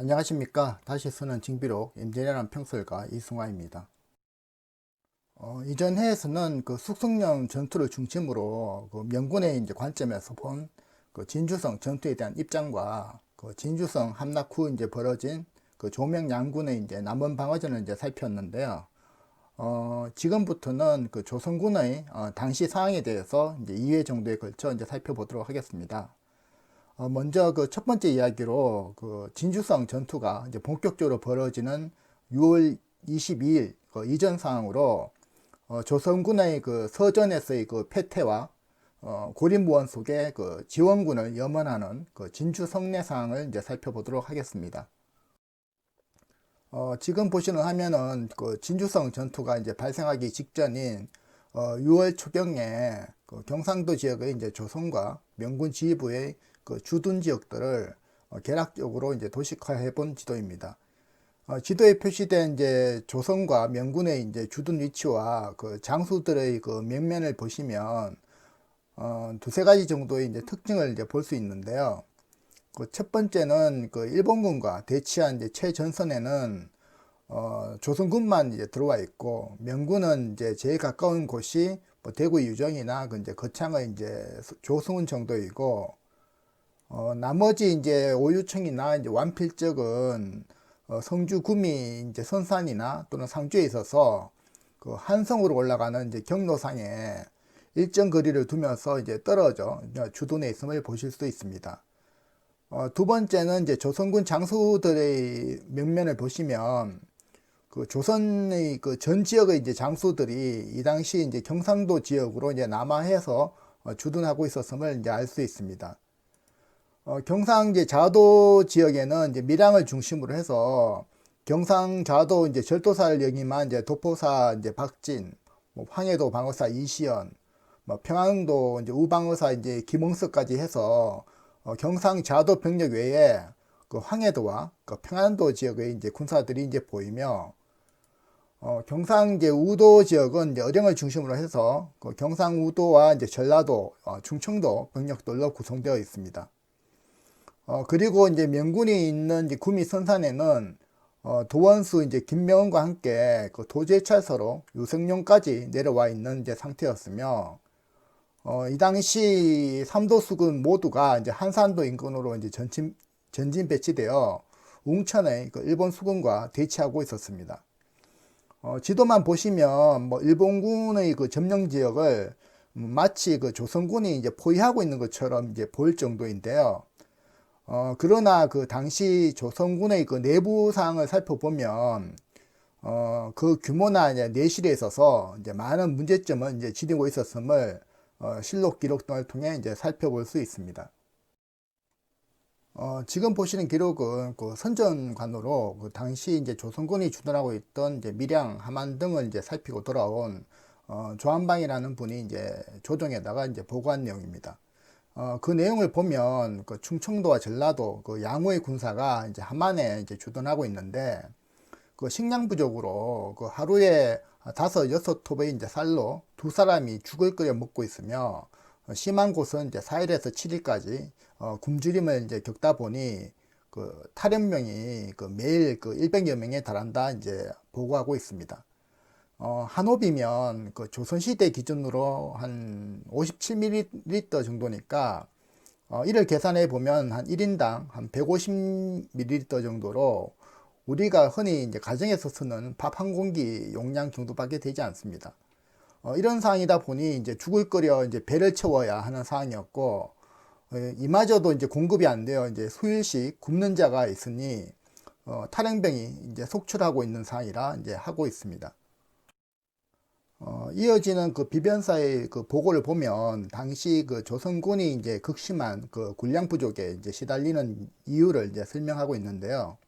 안녕하십니까. 다시 쓰는 징비록 임진왜란 평설가 이승화입니다. 어, 이전 해에서는 그 숙성령 전투를 중심으로 그 명군의 이제 관점에서 본 그 진주성 전투에 대한 입장과 그 진주성 함락 후 이제 벌어진 그 조명 양군의 이제 남원 방어전을 이제 살폈는데요. 어, 지금부터는 그 조선군의 어, 당시 상황에 대해서 이제 2회 정도에 걸쳐 이제 살펴보도록 하겠습니다. 어, 먼저 그 첫 번째 이야기로 그 진주성 전투가 이제 본격적으로 벌어지는 6월 22일 그 이전 상황으로 어, 조선군의 그 서전에서의 그 패퇴와 어, 고립무원 속에 그 지원군을 염원하는 그 진주 성내 상황을 이제 살펴보도록 하겠습니다. 어, 지금 보시는 화면은 그 진주성 전투가 이제 발생하기 직전인 어, 6월 초경에 그 경상도 지역의 이제 조선과 명군 지휘부의 그 주둔 지역들을 어, 계략적으로 이제 도식화해 본 지도입니다. 어, 지도에 표시된 이제 조선과 명군의 이제 주둔 위치와 그 장수들의 그 면면을 보시면 어, 두세 가지 정도의 이제 특징을 이제 볼 수 있는데요. 그 첫 번째는 그 일본군과 대치한 이제 최전선에는 어, 조선군만 이제 들어와 있고 명군은 이제 제일 가까운 곳이 뭐 대구 유정이나 그 이제 거창의 이제 조승훈 정도이고 어, 나머지 이제 오유청이나 이제 완필적은 어, 성주 구미 이제 선산이나 또는 상주에 있어서 그 한성으로 올라가는 이제 경로상에 일정 거리를 두면서 이제 떨어져 주둔해 있음을 보실 수 있습니다. 어, 두 번째는 이제 조선군 장수들의 면면을 보시면 그 조선의 그 전 지역의 이제 장수들이 이 당시 이제 경상도 지역으로 이제 남하해서 어, 주둔하고 있었음을 이제 알 수 있습니다. 어, 경상 이제 자도 지역에는 이제 밀양을 중심으로 해서 경상 자도 이제 영임한 이제 도포사 이제 박진, 뭐 황해도 방어사 이시연, 뭐 평안도 이제 우방어사 이제 김홍석까지 해서 어, 경상 자도 병력 외에 그 황해도와 그 평안도 지역의 이제 군사들이 이제 보이며 어, 경상 이제 우도 지역은 이제 어령을 중심으로 해서 그 경상 우도와 이제 전라도, 어, 충청도 병력들로 구성되어 있습니다. 어, 그리고 이제 명군이 있는 이제 구미 선산에는 어, 도원수 이제 김명은과 함께 그 도제철서로 유성룡까지 내려와 있는 이제 상태였으며 어, 이 당시 삼도수군 모두가 이제 한산도 인근으로 이제 전진, 전진 배치되어 웅천의 그 일본 수군과 대치하고 있었습니다. 어, 지도만 보시면 뭐 일본군의 그 점령 지역을 마치 그 조선군이 이제 포위하고 있는 것처럼 이제 보일 정도인데요. 어, 그러나 그 당시 조선군의 그 내부 사항을 살펴보면 어, 그 규모나 이제 내실에 있어서 이제 많은 문제점은 이제 지니고 있었음을 어, 실록 기록 등을 통해 이제 살펴볼 수 있습니다. 어, 지금 보시는 기록은 그 선전관으로 그 당시 이제 조선군이 주둔하고 있던 이제 밀양, 함안 등을 이제 살피고 돌아온 어, 조한방이라는 분이 이제 조정에다가 이제 보고한 내용입니다. 어, 그 내용을 보면 그 충청도와 전라도 그 양호의 군사가 이제 함안에 이제 주둔하고 있는데 그 식량 부족으로 그 하루에 다섯 여섯 톱의 이제 쌀로 두 사람이 죽을 끓여 먹고 있으며 어, 심한 곳은 이제 4일에서 7일까지 어, 굶주림을 이제 겪다 보니 그 탈염병이 그 매일 그 100여 명에 달한다 이제 보고하고 있습니다. 어, 한 홉이면 그 조선시대 기준으로 한 57ml 정도니까 어, 이를 계산해 보면 한 1인당 한 150ml 정도로 우리가 흔히 이제 가정에서 쓰는 밥 한 공기 용량 정도밖에 되지 않습니다. 어, 이런 상황이다 보니 이제 죽을 끓여 이제 배를 채워야 하는 상황이었고 어, 이마저도 이제 공급이 안 돼요. 이제 수일씩 굶는 자가 있으니 어, 탈행병이 이제 속출하고 있는 상황이라 이제 하고 있습니다. 어, 이어지는 그 비변사의 그 보고를 보면 당시 그 조선군이 이제 극심한 그 군량 부족에 이제 시달리는 이유를 이제 설명하고 있는데요.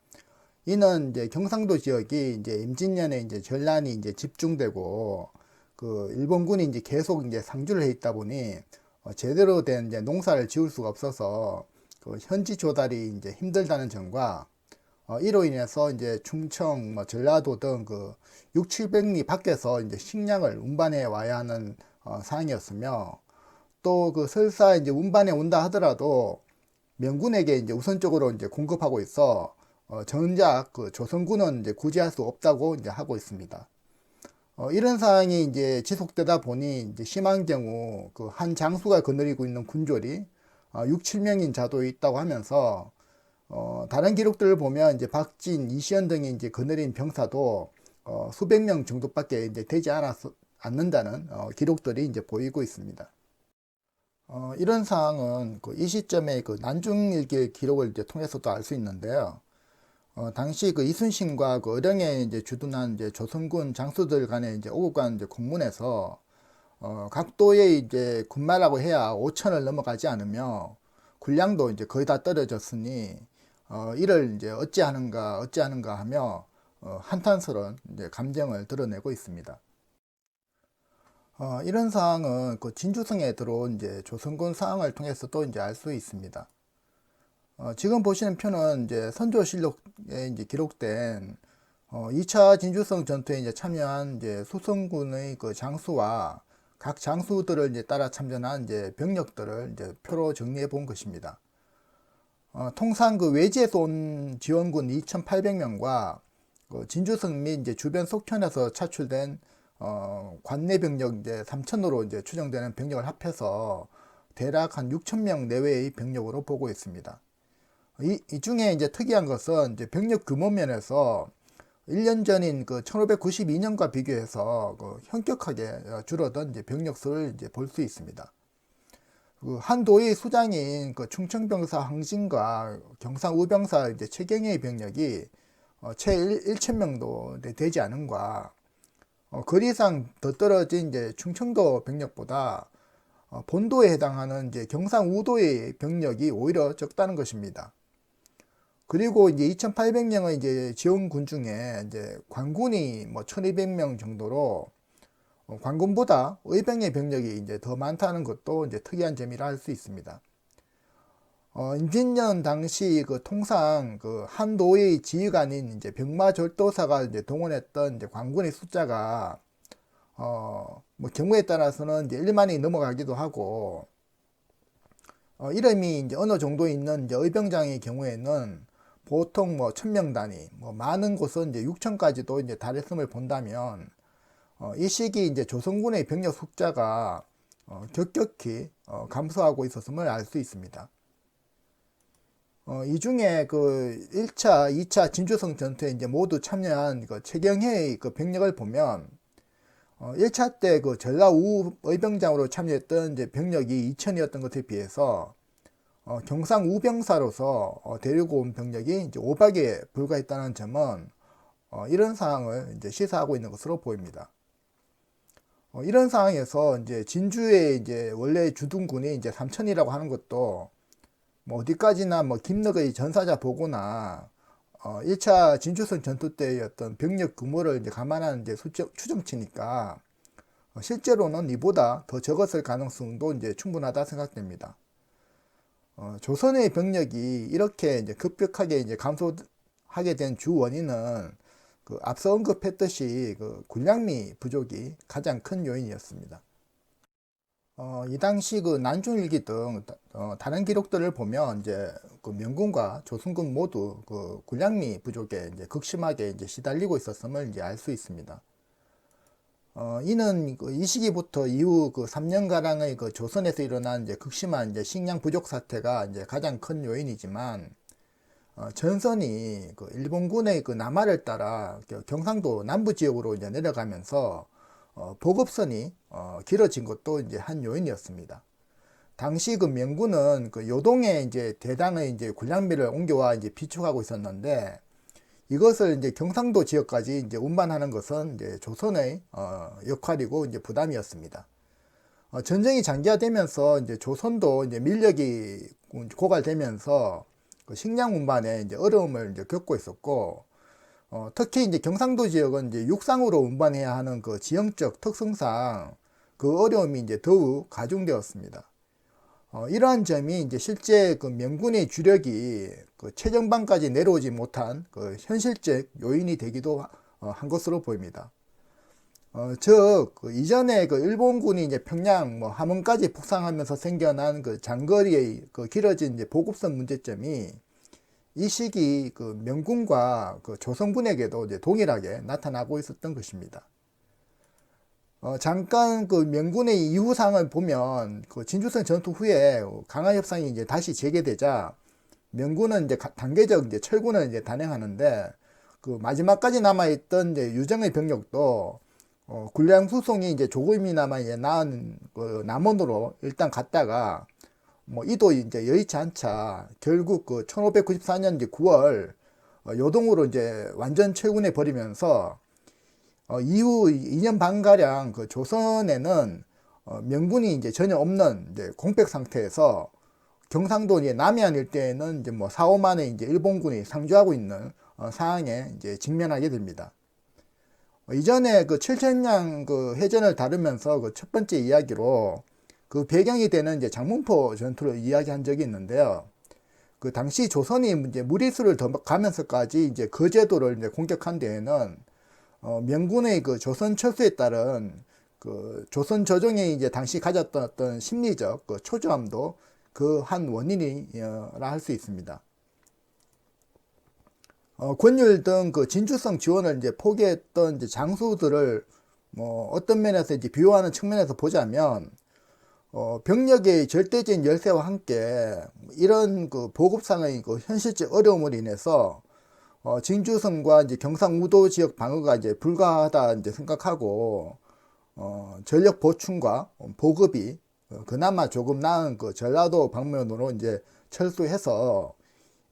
이는 이제 경상도 지역이 이제 임진년에 이제 전란이 이제 집중되고 그 일본군이 이제 계속 이제 상주를 해 있다 보니 어, 제대로 된 이제 농사를 지을 수가 없어서 그 현지 조달이 이제 힘들다는 점과 어, 이로 인해서 이제 충청, 뭐 전라도 등 그 6, 700리 밖에서 이제 식량을 운반해 와야 하는 어, 상황이었으며 또 그 설사 이제 운반해 온다 하더라도 명군에게 이제 우선적으로 이제 공급하고 있어 어, 정작 그 조선군은 이제 구제할 수 없다고 이제 하고 있습니다. 어, 이런 상황이 이제 지속되다 보니 이제 심한 경우 그 한 장수가 거느리고 있는 군졸이 어, 6, 7명인 자도 있다고 하면서 어, 다른 기록들을 보면 이제 박진, 이시연 등이 이제 거느린 병사도 어, 수백 명 정도밖에 이제 되지 않았, 않는다는 어, 기록들이 이제 보이고 있습니다. 어, 이런 사항은 그 이 시점에 그 난중일기 기록을 이제 통해서도 알 수 있는데요. 어, 당시 그 이순신과 그 어령에 이제 주둔한 이제 조선군 장수들 간의 이제 오고 간 이제 공문에서 어, 각도의 이제 군마라고 해야 5천을 넘어가지 않으며 군량도 이제 거의 다 떨어졌으니 어, 이를 이제 어찌하는가 어찌하는가 하며 어, 한탄스러운 이제 감정을 드러내고 있습니다. 어, 이런 사항은 그 진주성에 들어온 이제 조선군 사항을 통해서도 이제 알 수 있습니다. 어, 지금 보시는 표는 이제 선조실록에 이제 기록된 어, 2차 진주성 전투에 이제 참여한 이제 수성군의 그 장수와 각 장수들을 이제 따라 참전한 이제 병력들을 이제 표로 정리해 본 것입니다. 어, 통상 그 외지에서 온 지원군 2,800명과 그 진주성 및 이제 주변 속현에서 차출된 어, 관내 병력 이제 3천으로 이제 추정되는 병력을 합해서 대략 한 6천 명 내외의 병력으로 보고 있습니다. 이, 이 중에 이제 특이한 것은 이제 병력 규모 면에서 1년 전인 그 1592년과 비교해서 그 현격하게 줄어든 이제 병력 수를 이제 볼 수 있습니다. 그 한도의 수장인 그 충청병사 황진과 경상 우병사 이제 최경의 병력이 어, 채 1, 1,000명도 되지 않은과 어, 거리상 더 떨어진 이제 충청도 병력보다 어, 본도에 해당하는 이제 경상 우도의 병력이 오히려 적다는 것입니다. 그리고 이제 2,800명의 이제 지원군 중에 이제 관군이 뭐 1,200명 정도로 어, 관군보다 의병의 병력이 이제 더 많다는 것도 이제 특이한 점이라 할 수 있습니다. 어, 임진년 당시 그 통상 그 한도의 지휘관인 이제 병마절도사가 이제 동원했던 이제 관군의 숫자가 어, 뭐 경우에 따라서는 이제 1만이 넘어가기도 하고 어, 이름이 이제 어느 정도 있는 이제 의병장의 경우에는 보통 뭐 천명 단위, 뭐 많은 곳은 이제 6천까지도 이제 달했음을 본다면 어, 이 시기 이제 조선군의 병력 숫자가 어, 격격히 어, 감소하고 있었음을 알 수 있습니다. 어, 이 중에 그 1차, 2차 진주성 전투에 이제 모두 참여한 그 최경혜의 그 병력을 보면 어, 1차 때 그 전라우 의병장으로 참여했던 이제 병력이 2천이었던 것에 비해서 어, 경상 우병사로서 어, 데리고 온 병력이 이제 500에 불과했다는 점은 어, 이런 상황을 이제 시사하고 있는 것으로 보입니다. 어, 이런 상황에서 이제 진주의 이제 원래 주둔군이 이제 3천이라고 하는 것도 뭐 어디까지나 뭐 김덕의 전사자 보고나 어, 1차 진주성 전투 때의 어떤 병력 규모를 이제 감안하는 이제 수적, 추정치니까 어, 실제로는 이보다 더 적었을 가능성도 이제 충분하다 생각됩니다. 어, 조선의 병력이 이렇게 이제 급격하게 이제 감소하게 된 주 원인은 그 앞서 언급했듯이 그 군량미 부족이 가장 큰 요인이었습니다. 어, 이 당시 그 난중일기 등 어, 다른 기록들을 보면 이제 그 명군과 조선군 모두 그 군량미 부족에 이제 극심하게 이제 시달리고 있었음을 이제 알 수 있습니다. 어, 이는 그 이 시기부터 이후 그 3년가량의 그 조선에서 일어난 이제 극심한 이제 식량 부족 사태가 이제 가장 큰 요인이지만 어, 전선이 그 일본군의 그 남하를 따라 그 경상도 남부 지역으로 이제 내려가면서 어, 보급선이 어, 길어진 것도 이제 한 요인이었습니다. 당시 그 명군은 그 요동에 이제 대당의 이제 군량미를 옮겨와 이제 비축하고 있었는데 이것을 이제 경상도 지역까지 이제 운반하는 것은 이제 조선의 어, 역할이고 이제 부담이었습니다. 어, 전쟁이 장기화되면서 이제 조선도 이제 밀력이 고갈되면서 그 식량 운반에 이제 어려움을 이제 겪고 있었고 어, 특히 이제 경상도 지역은 이제 육상으로 운반해야 하는 그 지형적 특성상 그 어려움이 이제 더욱 가중되었습니다. 어, 이러한 점이 이제 실제 그 명군의 주력이 그 최정방까지 내려오지 못한 그 현실적 요인이 되기도 어, 한 것으로 보입니다. 어, 즉, 그 이전에 그 일본군이 이제 평양 뭐 함흥까지 북상하면서 생겨난 그 장거리의 그 길어진 이제 보급선 문제점이 이 시기 그 명군과 그 조선군에게도 이제 동일하게 나타나고 있었던 것입니다. 어, 잠깐 그 명군의 이후 상을 보면 그 진주성 전투 후에 강화 협상이 이제 다시 재개되자 명군은 이제 가- 단계적 이제 철군을 이제 단행하는데 그 마지막까지 남아있던 이제 유정의 병력도 어, 군량 수송이 이제 조금이나마 이제 나은 그 남원으로 일단 갔다가 뭐 이도 이제 여의치 않자 결국 그 1594년 이제 9월 어, 요동으로 이제 완전 철군해 버리면서 어, 이후 2년 반 가량 그 조선에는 어, 명분이 이제 전혀 없는 이제 공백 상태에서 경상도 이제 남해안 일대에는 이제 뭐 4, 5만의 이제 일본군이 상주하고 있는 어, 상황에 이제 직면하게 됩니다. 어, 이전에 그 칠천량 그 해전을 다루면서 그 첫 번째 이야기로 그 배경이 되는 이제 장문포 전투를 이야기한 적이 있는데요. 그 당시 조선이 이제 무리수를 더 가면서까지 이제 거제도를 이제 공격한 데에는 어, 명군의 그 조선 철수에 따른 그 조선 조정이 이제 당시 가졌던 어떤 심리적 그 초조함도 그 한 원인이라 할 수 있습니다. 어, 권율 등 그 진주성 지원을 이제 포기했던 이제 장수들을 뭐 어떤 면에서 이제 비호하는 측면에서 보자면 어, 병력의 절대적인 열세와 함께 이런 그 보급상의 그 현실적 어려움으로 인해서 어, 진주성과 이제 경상우도 지역 방어가 이제 불가하다 이제 생각하고 어, 전력 보충과 보급이 어, 그나마 조금 나은 그 전라도 방면으로 이제 철수해서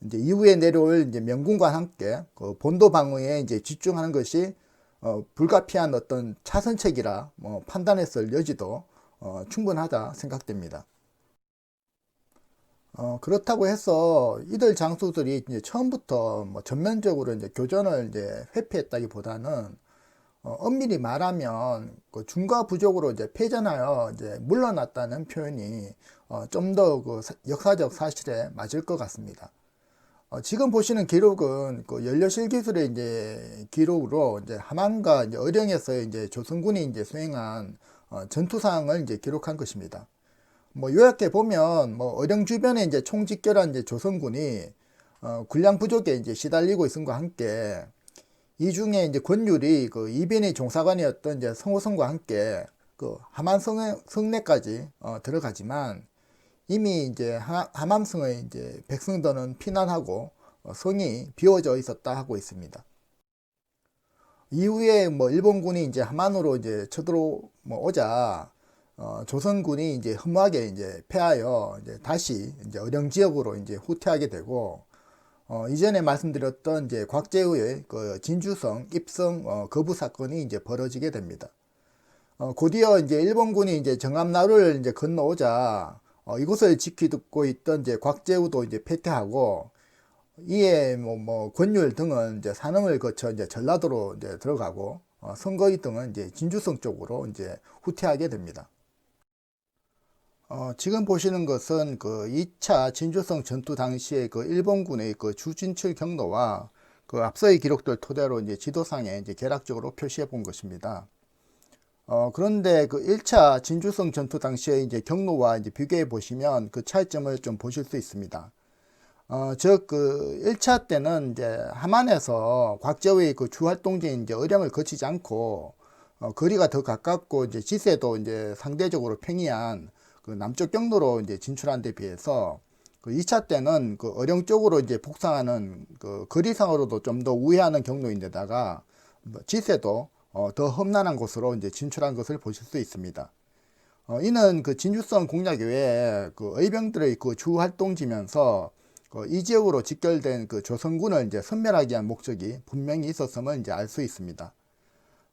이제 이후에 내려올 이제 명군과 함께 그 본도 방어에 이제 집중하는 것이 어, 불가피한 어떤 차선책이라 뭐 판단했을 여지도 어, 충분하다 생각됩니다. 어, 그렇다고 해서 이들 장수들이 이제 처음부터 뭐 전면적으로 이제 교전을 이제 회피했다기보다는 어, 엄밀히 말하면 그 중과 부족으로 이제 패전하여 이제 물러났다는 표현이 어, 좀 더 그 역사적 사실에 맞을 것 같습니다. 어, 지금 보시는 기록은 그 연료실 기술의 이제 기록으로 이제 함안과 이제 어령에서 이제 조선군이 이제 수행한 어, 전투상을 이제 기록한 것입니다. 뭐 요약해 보면 뭐 어령 주변에 이제 총집결한 이제 조선군이 어, 군량 부족에 이제 시달리고 있음과 함께 이 중에 이제 권율이 그 이변의 종사관이었던 이제 성호성과 함께 그 하만 성내, 성내까지 어, 들어가지만 이미 이제 하, 함암성의 이제 백성들은 피난하고 어, 성이 비워져 있었다 하고 있습니다. 이후에 뭐 일본군이 이제 함안으로 이제 쳐들어 뭐 오자 어, 조선군이 이제 허무하게 이제 패하여 이제 다시 이제 어령 지역으로 이제 후퇴하게 되고 어, 이전에 말씀드렸던 이제 곽재우의 그 진주성 입성 어, 거부 사건이 이제 벌어지게 됩니다. 어, 곧이어 이제 일본군이 이제 정암나루를 이제 건너오자 어, 이곳을 지키고 있던 이제 곽재우도 이제 패퇴하고 이에 뭐, 뭐 권율 등은 이제 산업을 거쳐 이제 전라도로 이제 들어가고 어, 선거위 등은 이제 진주성 쪽으로 이제 후퇴하게 됩니다. 어, 지금 보시는 것은 그 2차 진주성 전투 당시의 그 일본군의 그 주진출 경로와 그 앞서의 기록들 토대로 이제 지도상에 이제 개락적으로 표시해 본 것입니다. 어, 그런데 그 1차 진주성 전투 당시의 이제 경로와 이제 비교해 보시면 그 차이점을 좀 보실 수 있습니다. 어, 즉, 그 1차 때는 이제 함안에서 곽저우의 그 주활동지인 이제 의령을 거치지 않고 어, 거리가 더 가깝고 이제 지세도 이제 상대적으로 평이한 그 남쪽 경로로 이제 진출한 데 비해서 그 2차 때는 그 어령 쪽으로 이제 북상하는 그 거리상으로도 좀 더 우회하는 경로인데다가 뭐 지세도 어, 더 험난한 곳으로 이제 진출한 것을 보실 수 있습니다. 어, 이는 그 진주성 공략 외에 그 의병들의 그 주 활동지면서 그 이 지역으로 직결된 그 조선군을 이제 선멸하기 위한 목적이 분명히 있었음을 이제 알 수 있습니다.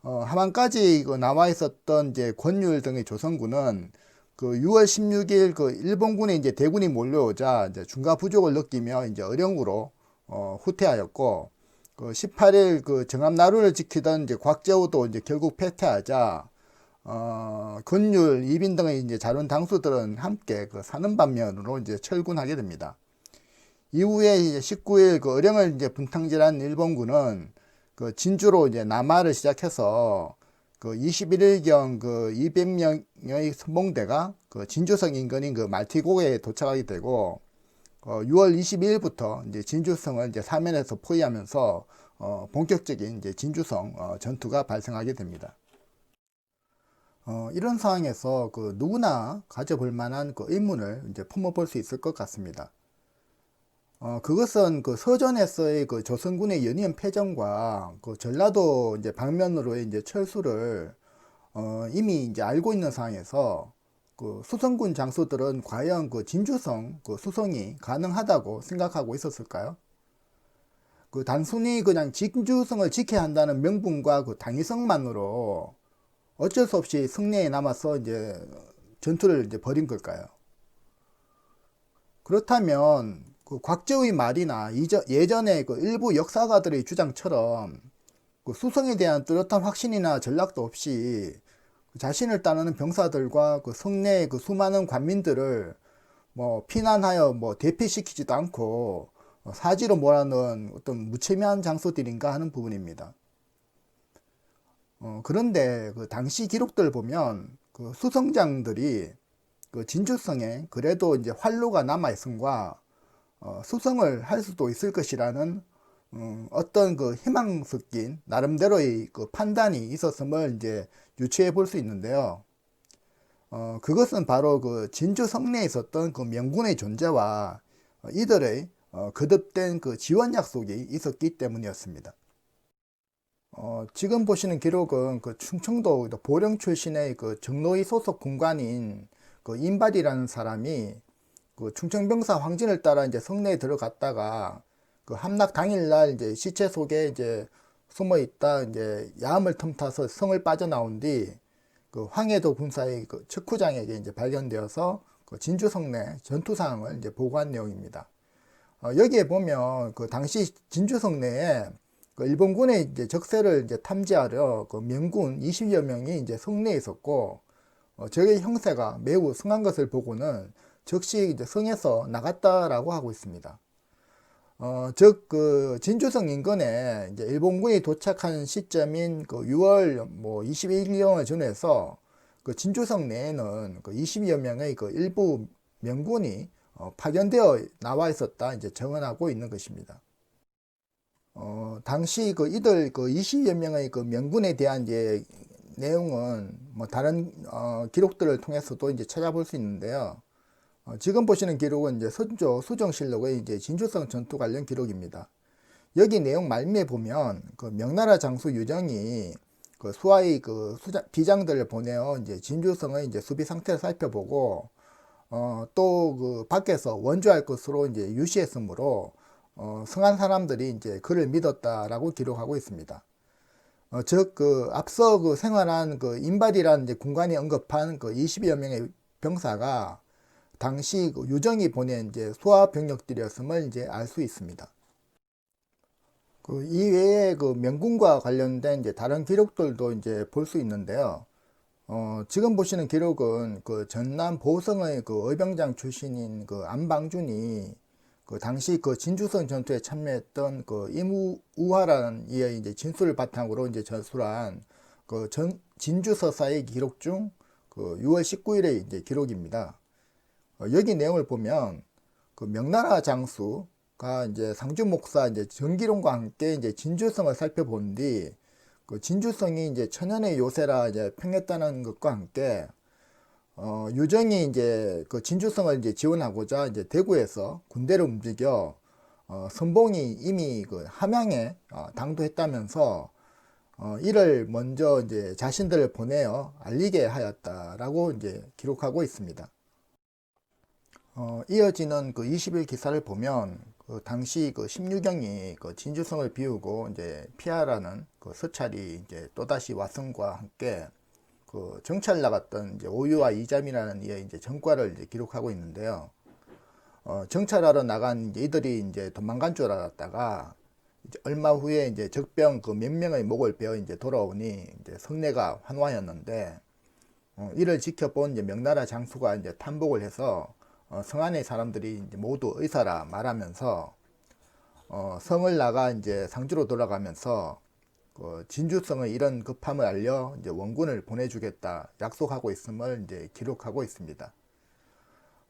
어, 하만까지 그 나와 있었던 이제 권율 등의 조선군은 그 6월 16일 그 일본군의 이제 대군이 몰려오자 이제 중가 부족을 느끼며 이제 어령으로 어, 후퇴하였고 그 18일 그 정암나루를 지키던 이제 곽재우도 이제 결국 패퇴하자 어, 권율, 이빈 등의 이제 자룬 당수들은 함께 그 사는 반면으로 이제 철군하게 됩니다. 이후에 이제 19일 그 어령을 이제 분탕질한 일본군은 그 진주로 이제 남하를 시작해서 그 21일경 그 200명의 선봉대가 그 진주성 인근인 그 말티고에 도착하게 되고 어, 6월 22일부터 이제 진주성을 이제 사면에서 포위하면서 어, 본격적인 이제 진주성 어, 전투가 발생하게 됩니다. 어, 이런 상황에서 그 누구나 가져볼 만한 그 의문을 이제 품어볼 수 있을 것 같습니다. 어, 그것은 그 서전에서의 그 조선군의 연이은 패전과 그 전라도 이제 방면으로의 이제 철수를 어, 이미 이제 알고 있는 상황에서 그 수성군 장수들은 과연 그 진주성 그 수성이 가능하다고 생각하고 있었을까요? 그 단순히 그냥 진주성을 지켜야 한다는 명분과 그 당위성만으로 어쩔 수 없이 승리에 남아서 이제 전투를 이제 벌인 걸까요? 그렇다면 그 곽재우의 말이나 예전의 그 일부 역사가들의 주장처럼 그 수성에 대한 뚜렷한 확신이나 전략도 없이 자신을 따르는 병사들과 그 성내의 그 수많은 관민들을 뭐 피난하여 뭐 대피시키지도 않고 사지로 몰아넣은 어떤 무체면한 장소들인가 하는 부분입니다. 어, 그런데 그 당시 기록들 보면 그 수성장들이 그 진주성에 그래도 이제 활로가 남아 있음과 어, 수성을 할 수도 있을 것이라는 음, 어떤 그 희망 섞인 나름대로의 그 판단이 있었음을 이제 유추해 볼 수 있는데요. 어, 그것은 바로 그 진주 성내에 있었던 그 명군의 존재와 어, 이들의 어, 거듭된 그 지원 약속이 있었기 때문이었습니다. 어, 지금 보시는 기록은 그 충청도 보령 출신의 그 정로위 소속 군관인 그 인발이라는 사람이 그 충청병사 황진을 따라 이제 성내에 들어갔다가 그 함락 당일날 이제 시체 속에 이제 숨어 있다 이제 야암을 틈타서 성을 빠져나온 뒤 그 황해도 군사의 그 척후장에게 이제 발견되어서 그 진주 성 내 전투 상황을 이제 보고한 내용입니다. 어, 여기에 보면 그 당시 진주 성 내에 그 일본군의 이제 적세를 이제 탐지하려 그 명군 20여 명이 이제 성내에 있었고 어, 적의 형세가 매우 승한 것을 보고는 즉시 이제 성에서 나갔다라고 하고 있습니다. 어, 즉, 그, 진주성 인근에 이제 일본군이 도착한 시점인 그 6월 뭐 21일경을 전해서 그 진주성 내에는 그 20여 명의 그 일부 명군이 어, 파견되어 나와 있었다 이제 정언하고 있는 것입니다. 어, 당시 그 이들 그 20여 명의 그 명군에 대한 이제 내용은 뭐 다른 어, 기록들을 통해서도 이제 찾아볼 수 있는데요. 어, 지금 보시는 기록은 이제 선조 수정실록의 이제 진주성 전투 관련 기록입니다. 여기 내용 말미에 보면 그 명나라 장수 유정이 그 수하의 그 수장, 비장들을 보내어 이제 진주성의 이제 수비 상태를 살펴보고 어, 또 그 밖에서 원주할 것으로 이제 유시했으므로 어, 성한 사람들이 이제 그를 믿었다라고 기록하고 있습니다. 어, 즉, 그, 앞서 그 생활한 그 인발이라는 이제 군관이 언급한 그 20여 명의 병사가 당시 그 유정이 보낸 이제 소아 병력들이었음을 이제 알 수 있습니다. 그 이외에 그 명군과 관련된 이제 다른 기록들도 이제 볼 수 있는데요. 어, 지금 보시는 기록은 그 전남 보성의 그 의병장 출신인 그 안방준이 그 당시 그 진주성 전투에 참여했던 그 임우하라는 이의 이제 진술을 바탕으로 이제 전술한 그 전, 진주서사의 기록 중 그 6월 19일의 이제 기록입니다. 어, 여기 내용을 보면 그 명나라 장수가 이제 상주 목사 이제 정기룡과 함께 이제 진주성을 살펴본 뒤 그 진주성이 이제 천연의 요새라 이제 평했다는 것과 함께 어, 유정이 이제 그 진주성을 이제 지원하고자 이제 대구에서 군대를 움직여 어, 선봉이 이미 그 함양에 어, 당도했다면서 어, 이를 먼저 이제 자신들을 보내어 알리게 하였다라고 이제 기록하고 있습니다. 어, 이어지는 그 20일 기사를 보면 그 당시 그 16경이 그 진주성을 비우고 이제 피하라는 그 서찰이 이제 또다시 와성과 함께 그 정찰 나갔던 이제 오유와 이잠이라는 이의 이제 전과를 이제 기록하고 있는데요. 어, 정찰하러 나간 이제 이들이 이제 도망간 줄 알았다가 이제 얼마 후에 이제 적병 그 몇 명의 목을 베어 이제 돌아오니 이제 성내가 환호하였는데 어, 이를 지켜본 이제 명나라 장수가 이제 탐복을 해서 어, 성 안의 사람들이 모두 의사라 말하면서 어, 성을 나가 이제 상주로 돌아가면서 그 진주성의 이런 급함을 알려 이제 원군을 보내주겠다 약속하고 있음을 이제 기록하고 있습니다.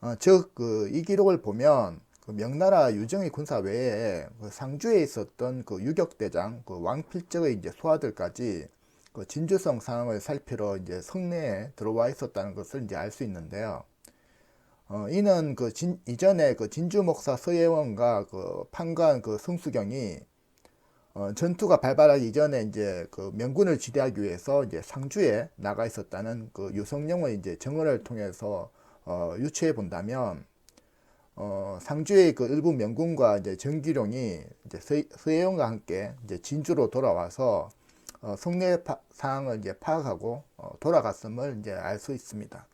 어, 즉그 이 기록을 보면 그 명나라 유정의 군사 외에 그 상주에 있었던 그 유격대장 그 왕필적의 이제 소아들까지 그 진주성 상황을 살피러 이제 성내에 들어와 있었다는 것을 이제 알 수 있는데요. 어, 이는 그 진, 이전에 그 진주 목사 서예원과 그 판관 그 성수경이 어, 전투가 발발하기 이전에 이제 그 명군을 지대하기 위해서 이제 상주에 나가 있었다는 그 유성룡의 이제 정언을 통해서 어, 유추해 본다면 어, 상주의 그 일부 명군과 이제 정기룡이 이제 서, 서예원과 함께 이제 진주로 돌아와서 어, 파, 상황을 이제 파악하고 어, 돌아갔음을 이제 알 수 있습니다.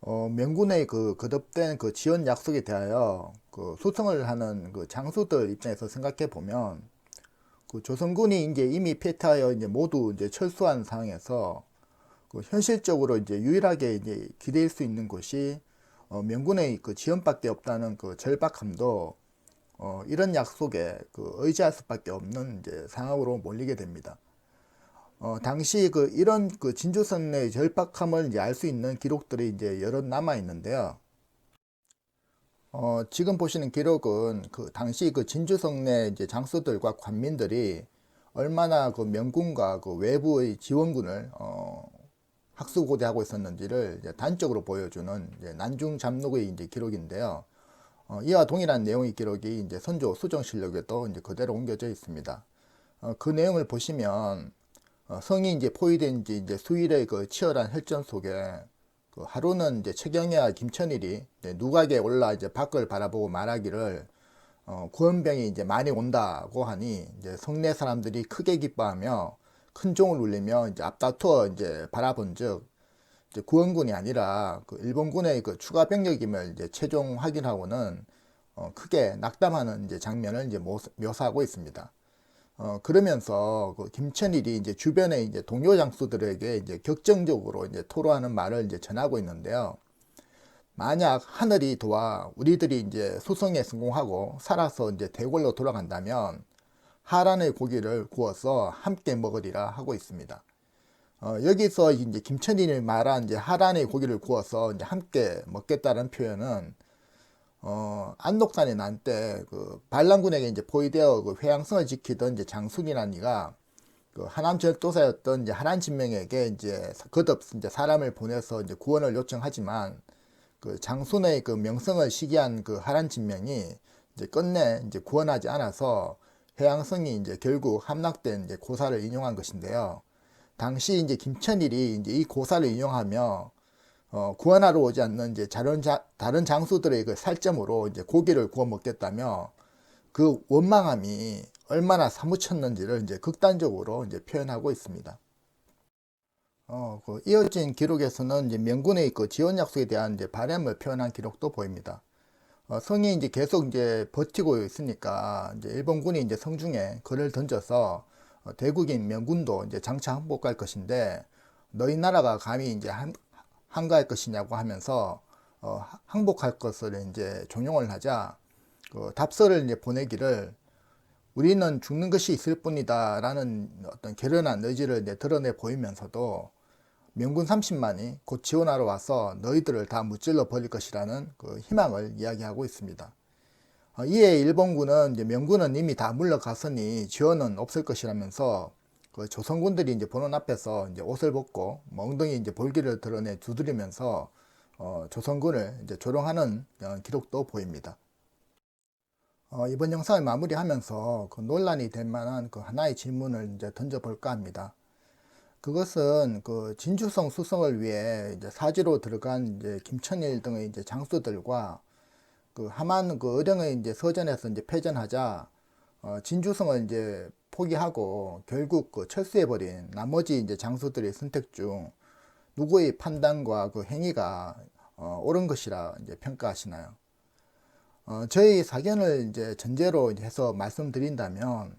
어, 명군의 그 거듭된 그 지원 약속에 대하여 그 수성을 하는 그 장수들 입장에서 생각해 보면 그 조선군이 이제 이미 패퇴하여 이제 모두 이제 철수한 상황에서 그 현실적으로 이제 유일하게 이제 기댈 수 있는 곳이 어, 명군의 그 지원밖에 없다는 그 절박함도 어, 이런 약속에 그 의지할 수밖에 없는 이제 상황으로 몰리게 됩니다. 어, 당시 그 이런 그 진주선의 절박함을 이제 알 수 있는 기록들이 이제 여러 남아 있는데요. 어, 지금 보시는 기록은 그 당시 그 진주성 내 이제 장수들과 관민들이 얼마나 그 명군과 그 외부의 지원군을 어, 학수고대하고 있었는지를 이제 단적으로 보여주는 이제 난중 잠록의 이제 기록인데요. 어, 이와 동일한 내용의 기록이 이제 선조 수정 실록에도 이제 그대로 옮겨져 있습니다. 어, 그 내용을 보시면 어, 성이 이제 포위된 지 이제 수일의 그 치열한 혈전 속에 그 하루는 이제 최경희와 김천일이 이제 누각에 올라 이제 밖을 바라보고 말하기를 어, 구원병이 이제 많이 온다고 하니 이제 성내 사람들이 크게 기뻐하며 큰 종을 울리며 이제 앞다투어 이제 바라본즉 이제 구원군이 아니라 그 일본군의 그 추가 병력임을 이제 최종 확인하고는 어, 크게 낙담하는 이제 장면을 이제 묘사하고 있습니다. 어, 그러면서 그 김천일이 이제 주변의 이제 동료 장수들에게 이제 격정적으로 이제 토로하는 말을 이제 전하고 있는데요. 만약 하늘이 도와 우리들이 이제 수성에 성공하고 살아서 이제 대궐로 돌아간다면 하란의 고기를 구워서 함께 먹으리라 하고 있습니다. 어, 여기서 이제 김천인이 말한 이제 하란의 고기를 구워서 이제 함께 먹겠다는 표현은 어, 안독산이 난때 그 반란군에게 이제 포위되어 그 회양성을 지키던 이제 장순이라는 이가 그 하남 절도사였던 이제 하란 진명에게 이제 거듭 이제 사람을 보내서 이제 구원을 요청하지만 그 장순의 그 명성을 시기한 그 하란 진명이 이제 끝내 이제 구원하지 않아서 해양성이 이제 결국 함락된 이제 고사를 인용한 것인데요. 당시 이제 김천일이 이제 이 고사를 인용하며 어, 구원하러 오지 않는 이제 다른, 자, 다른 장수들의 그 살점으로 이제 고기를 구워 먹겠다며 그 원망함이 얼마나 사무쳤는지를 이제 극단적으로 이제 표현하고 있습니다. 어, 그 이어진 기록에서는 이제 명군의 그 지원 약속에 대한 이제 바램을 표현한 기록도 보입니다. 어, 성이 이제 계속 이제 버티고 있으니까 이제 일본군이 이제 성중에 글을 던져서 어, 대국인 명군도 이제 장차 항복할 것인데 너희 나라가 감히 이제 한, 한가할 것이냐고 하면서 어, 항복할 것을 이제 종용을 하자 그 답서를 이제 보내기를 우리는 죽는 것이 있을 뿐이다라는 어떤 결연한 의지를 이제 드러내 보이면서도 명군 30만이 곧 지원하러 와서 너희들을 다 무찔러 버릴 것이라는 그 희망을 이야기하고 있습니다. 어, 이에 일본군은 명군은 이미 다 물러갔으니 지원은 없을 것이라면서 그 조선군들이 이제 보는 앞에서 이제 옷을 벗고 멍덩이 이제 볼기를 드러내 두드리면서 어, 조선군을 이제 조롱하는 어, 기록도 보입니다. 어, 이번 영상을 마무리하면서 그 논란이 될 만한 그 하나의 질문을 이제 던져볼까 합니다. 그것은 그 진주성 수성을 위해 이제 사지로 들어간 이제 김천일 등의 이제 장수들과 그 하만 그 의령의 이제 서전에서 이제 패전하자 어, 진주성을 이제 포기하고 결국 그 철수해버린 나머지 이제 장수들의 선택 중 누구의 판단과 그 행위가 어, 옳은 것이라 이제 평가하시나요? 어, 저희 사견을 이제 전제로 이제 해서 말씀드린다면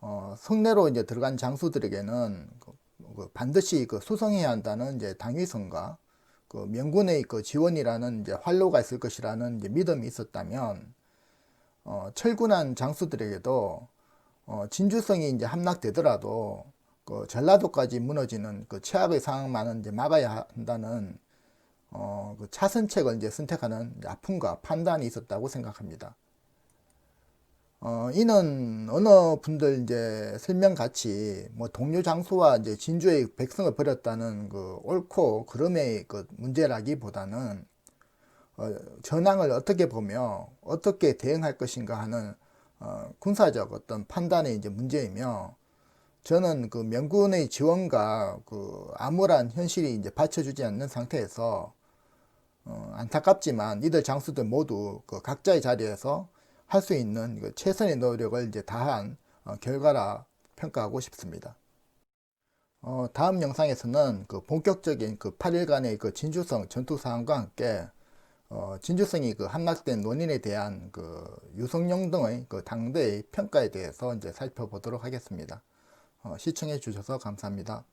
어, 성내로 이제 들어간 장수들에게는 그 그 반드시 그 수성해야 한다는 이제 당위성과 그 명군의 그 지원이라는 이제 활로가 있을 것이라는 이제 믿음이 있었다면 어, 철군한 장수들에게도 어, 진주성이 이제 함락되더라도 그 전라도까지 무너지는 그 최악의 상황만은 이제 막아야 한다는 어, 그 차선책을 이제 선택하는 아픔과 판단이 있었다고 생각합니다. 어, 이는 어느 분들 이제 설명 같이 뭐 동료 장수와 이제 진주의 백성을 버렸다는 그 옳고 그름의 그 문제라기보다는 어, 전황을 어떻게 보며 어떻게 대응할 것인가 하는 어, 군사적 어떤 판단의 이제 문제이며 저는 그 명군의 지원과 그 암울한 현실이 이제 받쳐주지 않는 상태에서 어, 안타깝지만 이들 장수들 모두 그 각자의 자리에서 할 수 있는 그 최선의 노력을 이제 다한 어, 결과라 평가하고 싶습니다. 어, 다음 영상에서는 그 본격적인 그 8일간의 그 진주성 전투 상황과 함께 어, 진주성이 그 함락된 원인에 대한 그 유성룡 등의 그 당대의 평가에 대해서 이제 살펴보도록 하겠습니다. 어, 시청해 주셔서 감사합니다.